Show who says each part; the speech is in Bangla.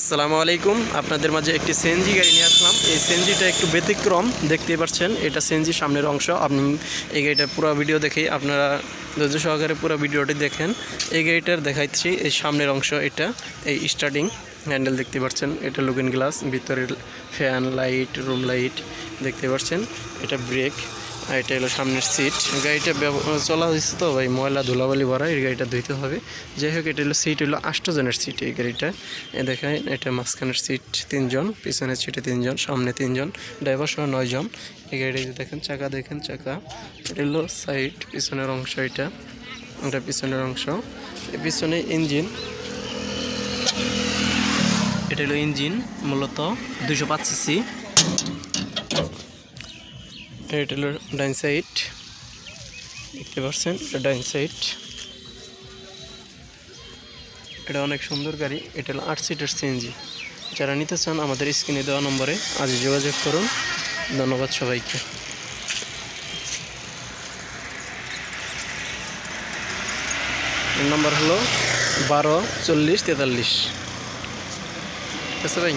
Speaker 1: আসসালামু আলাইকুম। আপনাদের মাঝে একটি সিএনজি গাড়ি নিয়ে আসলাম। এই সেনজিটা একটু ব্যতিক্রম দেখতে পাচ্ছেন। এটা সেনজি সামনের অংশ। আপনি এই গাড়িটার পুরো ভিডিও দেখেই আপনারা ধৈর্য সহকারে পুরো ভিডিওটি দেখেন। এই গাড়িটার দেখাচ্ছি, এই সামনের অংশ এটা, এই স্টার্টিং হ্যান্ডেল দেখতে পাচ্ছেন। এটা লুকিং গ্লাস ভিতরের ফ্যান লাইট রুম লাইট দেখতে পাচ্ছেন। এটা ব্রেক এটা হলো সামনের সিট গাড়িটা চলা হয়েছে তো, ভাই, ময়লা ধুলাবালি ভরা, এই গাড়িটা ধুইতে হবে। যাই হোক, এটা হলো সিট হলো আষ্টজনের সিট এই গাড়িটা। এ দেখেন, এটা মাঝখানের সিট তিনজন, পিছনের সিটে তিনজন, সামনে তিনজন ড্রাইভার সহ নয়জন। এই গাড়িটা দেখেন, চাকা দেখেন, চাকা। এটা হলো সাইড পিছনের অংশ এটা। এটা পিছনের অংশ। পিছনে ইঞ্জিন এটা হলো ইঞ্জিন মূলত দুশো পাঁচ সিসি এটা হলো ডাইন সাইড দেখতে পাচ্ছেন, এটা ডাইন সাইড এটা অনেক সুন্দর গাড়ি, এটা হলো আট সিটের সিএনজি যারা নিতে চান, আমাদের স্ক্রিনে দেওয়া নম্বরে আজ যোগাযোগ করুন। ধন্যবাদ সবাইকে। নম্বর হলো বারো, চল্লিশ, তেতাল্লিশ। ঠিক আছে ভাই।